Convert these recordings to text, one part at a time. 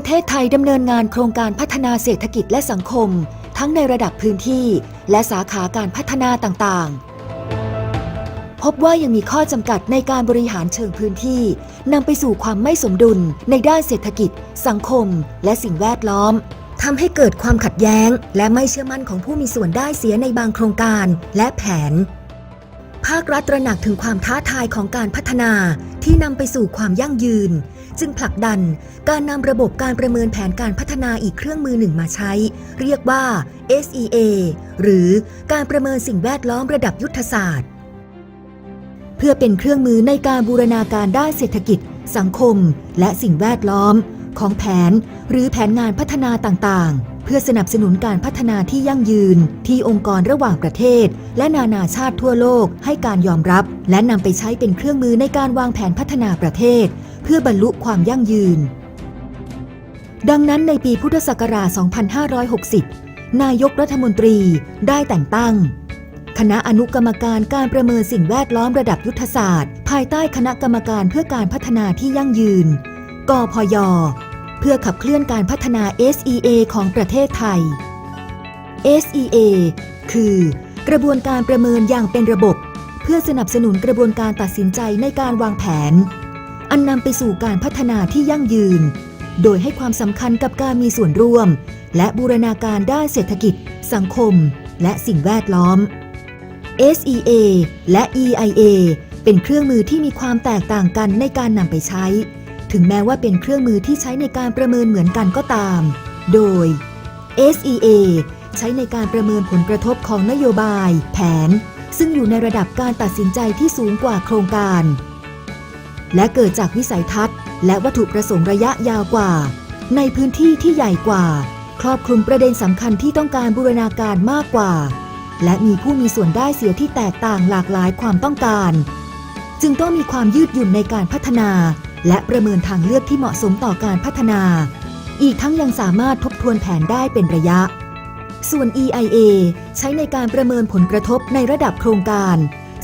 ประเทศไทยดำเนินงานโครงการพัฒนาเศรษฐกิจและสังคม ทั้งในระดับพื้นที่ และสาขาการพัฒนาต่างๆ พบว่ายังมีข้อจำกัดในการบริหารเชิงพื้นที่นำไปสู่ความไม่สมดุลในด้านเศรษฐกิจ สังคม และสิ่งแวดล้อมทำให้เกิดความขัดแย้ง และไม่เชื่อมั่นของผู้มีส่วนได้เสียในบางโครงการ และแผนาครัฐตระหนักถึงความท้าทายของการพัฒนาที่นำไปสู่ความยั่งยืน จึงผลักดันการนำระบบการประเมินแผนการพัฒนาอีกเครื่องมือหนึ่งมาใช้ เรียกว่า SEA หรือการประเมินสิ่งแวดล้อมระดับยุทธศาสตร์ เพื่อเป็นเครื่องมือในการบูรณาการด้านเศรษฐกิจ สังคม และสิ่งแวดล้อม ของแผน หรือแผนงานพัฒนาต่างๆ เพื่อสนับสนุนการพัฒนาที่ยั่งยืน ที่องค์กรระหว่างประเทศ และนานาชาติทั่วโลกให้การยอมรับ และนำไปใช้เป็นเครื่องมือในการวางแผนพัฒนาประเทศ เพื่อบรรลุความยั่งยืน ดังนั้นในปีพุทธศักราช 2560 นายกรัฐมนตรีได้แต่งตั้ง คณะอนุกรรมการการประเมินสิ่งแวดล้อมระดับยุทธศาสตร์ ภายใต้คณะกรรมการเพื่อการพัฒนาที่ยั่งยืน กพย พื่อขับเคลื่อนการพัฒนา SEA ของประเทศไทย SEA คือกระบวนการประเมินอย่างเป็นระบบ เพื่อสนับสนุนกระบวนการตัดสินใจในการวางแผน อันนำไปสู่การพัฒนาที่ยั่งยืน โดยให้ความสำคัญกับการมีส่วนร่วม และบูรณาการด้านเศรษฐกิจ สังคม และสิ่งแวดล้อม SEA และ EIA เป็นเครื่องมือที่มีความแตกต่างกันในการนำไปใช้ ถึงแม้ว่าเป็นเครื่องมือที่ใช้ในการประเมินเหมือนกันก็ตาม โดย SEA ใช้ในการประเมินผลกระทบของนโยบาย แผน ซึ่งอยู่ในระดับการตัดสินใจที่สูงกว่าโครงการ และเกิดจากวิสัยทัศน์ และวัตถุประสงค์ระยะยาวกว่า ในพื้นที่ที่ใหญ่กว่า ครอบคลุมประเด็นสำคัญที่ต้องการบูรณาการมากกว่า และมีผู้มีส่วนได้เสียที่แตกต่างหลากหลายความต้องการ จึงต้องมีความยืดหยุ่นในการพัฒนา และประเมินทางเลือกที่เหมาะสมต่อการพัฒนา อีกทั้งยังสามารถทบทวนแผนได้เป็นระยะ ส่วน EIA ใช้ในการประเมินผลกระทบในระดับโครงการ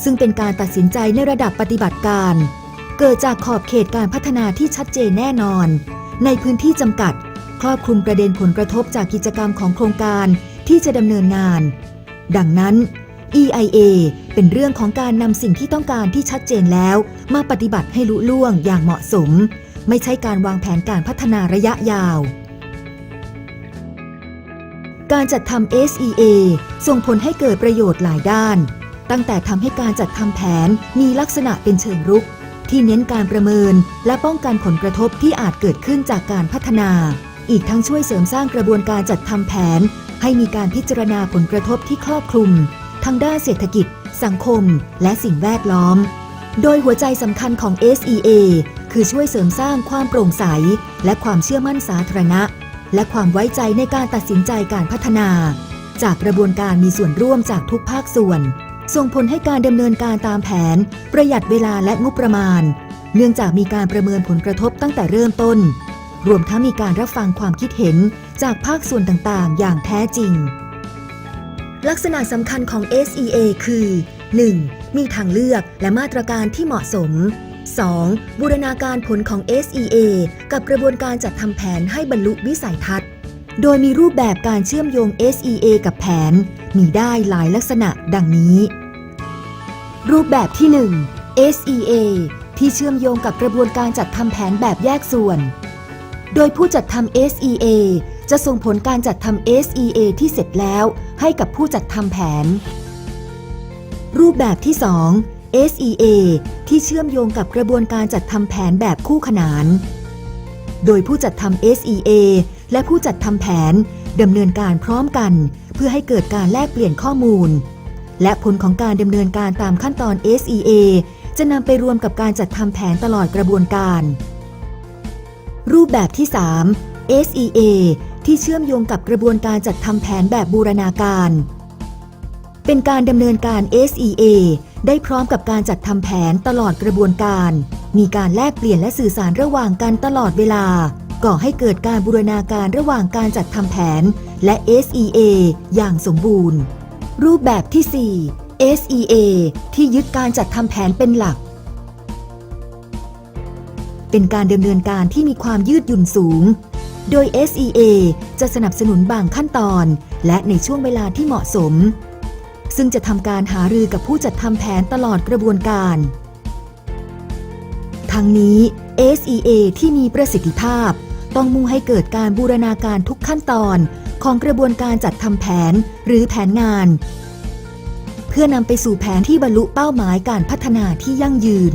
ซึ่งเป็นการตัดสินใจในระดับปฏิบัติการ เกิดจากขอบเขตการพัฒนาที่ชัดเจนแน่นอน ในพื้นที่จำกัด ครอบคลุมประเด็นผลกระทบจากกิจกรรมของโครงการที่จะดำเนินงาน ดังนั้น EIA เป็นเรื่องของการนำสิ่งที่ต้องการที่ชัดเจนแล้ว มาปฏิบัติให้ลุล่วงอย่างเหมาะสม ไม่ใช่การวางแผนการพัฒนาระยะยาว การจัดทำ SEA ส่งผลให้เกิดประโยชน์หลายด้าน ตั้งแต่ทำให้การจัดทำแผนมีลักษณะเป็นเชิงรุก ที่เน้นการประเมินและป้องกันผลกระทบที่อาจเกิดขึ้นจากการพัฒนา อีกทั้งช่วยเสริมสร้างกระบวนการจัดทำแผน ให้มีการพิจารณาผลกระทบที่ครอบคลุม ทั้งด้านเศรษฐกิจ สังคม และสิ่งแวดล้อม โดยหัวใจสำคัญของ SEA คือช่วยเสริมสร้างความโปร่งใส และความเชื่อมั่นสาธารณะ และความไว้ใจในการตัดสินใจการพัฒนา จากกระบวนการมีส่วนร่วมจากทุกภาคส่วน ส่งผลให้การดำเนินการตามแผน ประหยัดเวลาและงบประมาณ เนื่องจากมีการประเมินผลกระทบตั้งแต่เริ่มต้น รวมทั้งมีการรับฟังความคิดเห็นจากภาคส่วนต่างๆ อย่างแท้จริง ลักษณะสำคัญของ SEA คือ 1. มีทางเลือกและมาตรการที่เหมาะสม 2. บูรณาการผลของ SEA กับกระบวนการจัดทำแผนให้บรรลุวิสัยทัศน์ โดยมีรูปแบบการเชื่อมโยง SEA กับแผน มีได้หลายลักษณะดังนี้ รูปแบบที่ 1 SEA ที่เชื่อมโยงกับกระบวนการจัดทำแผนแบบแยกส่วน โดยผู้จัดทำ SEA จะส่งผลการจัดทำ SEA ที่เสร็จแล้วให้กับผู้จัดทำแผน รูปแบบที่ 2 SEA ที่เชื่อมโยงกับกระบวนการจัดทำแผนแบบคู่ขนาน โดยผู้จัดทำ SEA และผู้จัดทำแผนดำเนินการพร้อมกัน เพื่อให้เกิดการแลกเปลี่ยนข้อมูล และผลของการดำเนินการตามขั้นตอน SEA จะนำไปรวมกับการจัดทำแผนตลอดกระบวนการ รูปแบบที่ 3 SEA ที่เชื่อมโยงกับกระบวนการจัดทำแผนแบบบูรณาการ เป็นการดำเนินการ SEA ได้พร้อมกับการจัดทำแผนตลอดกระบวนการ มีการแลกเปลี่ยนและสื่อสารระหว่างกันตลอดเวลา ก่อให้เกิดการบูรณาการระหว่างการจัดทำแผน และ SEA อย่างสมบูรณ์ รูปแบบที่ 4 SEA ที่ยึดการจัดทำแผนเป็นหลัก เป็นการดำเนินการที่มีความยืดหยุ่นสูง โดย SEA จะสนับสนุนบางขั้นตอน และในช่วงเวลาที่เหมาะสม ซึ่งจะทำการหารือกับผู้จัดทำแผนตลอดกระบวนการ ทั้งนี้ SEA ที่มีประสิทธิภาพ ต้องมุ่งให้เกิดการบูรณาการทุกขั้นตอนของกระบวนการจัดทำแผนหรือแผนงาน เพื่อนำไปสู่แผนที่บรรลุเป้าหมายการพัฒนาที่ยั่งยืน